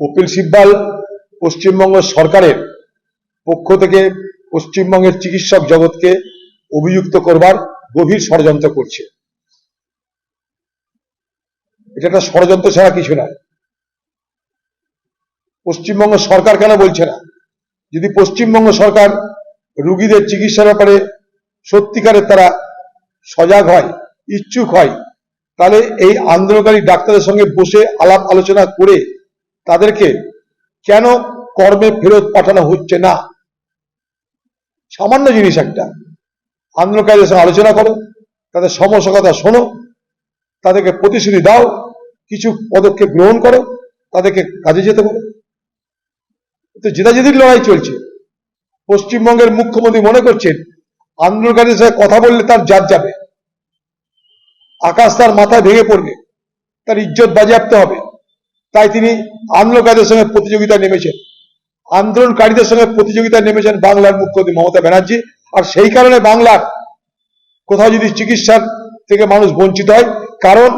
কপিল সিব্বাল পশ্চিমবঙ্গ সরকারের পক্ষ থেকে পশ্চিমবঙ্গের চিকিৎসক জগৎকে অভিযুক্ত করবার গভীর ষড়যন্ত্র করছে। এটা একটা ষড়যন্ত্র ছাড়া কিছু নয় পশ্চিমবঙ্গ সরকার কেন বলছে না? যদি পশ্চিমবঙ্গ সরকার রুগীদের চিকিৎসার ব্যাপারে সত্যিকারের তারা সজাগ হয়, ইচ্ছুক হয়, তাহলে এই আন্দোলনকারী ডাক্তারের সঙ্গে বসে আলাপ আলোচনা করে তাদেরকে কেন কর্মে ফেরত পাঠানো হচ্ছে না? সামান্য জিনিস একটা। আন্দোলনকারীদের সঙ্গে আলোচনা করো, তাদের সমস্যা কথা শোনো, তাদেরকে প্রতিশ্রুতি দাও, কিছু পদক্ষেপ গ্রহণ করো, তাদেরকে কাজে যেতে বলো। তো জেদাজেদির লড়াই চলছে। পশ্চিমবঙ্গের মুখ্যমন্ত্রী মনে করছেন আন্দোলনকারীদের সাথে কথা বললে তার জাত যাবে। আকাশ তার মাথায় ভেঙে পড়বে। তার ইজ্জত বাজেয়াপ্ত হবে। তাই তিনি আন্দোলনকারীদের সঙ্গে প্রতিযোগিতা নেমেছেন। আন্দোলনকারীদের সঙ্গে প্রতিযোগিতা নেমেছেন বাংলার মুখ্যমন্ত্রী মমতা ব্যানার্জি। আর সেই কারণে বাংলার কোথাও যদি চিকিৎসার থেকে মানুষ বঞ্চিত হয়, কারণ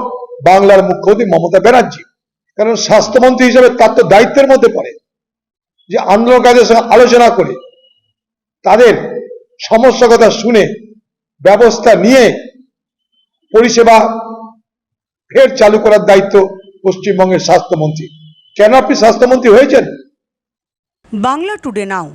বাংলার মুখ্যমন্ত্রী মমতা ব্যানার্জি। কারণ স্বাস্থ্যমন্ত্রী হিসেবে তার তো দায়িত্বের মধ্যে পড়ে যে আন্দোলনকারীদের সঙ্গে আলোচনা করে, তাদের সমস্যা কথা শুনে ব্যবস্থা নিয়ে পরিষেবা ফের চালু করার দায়িত্ব পশ্চিমবঙ্গের স্বাস্থ্যমন্ত্রী। কেন আপনি স্বাস্থ্যমন্ত্রী হয়েছেন? Bangla today now.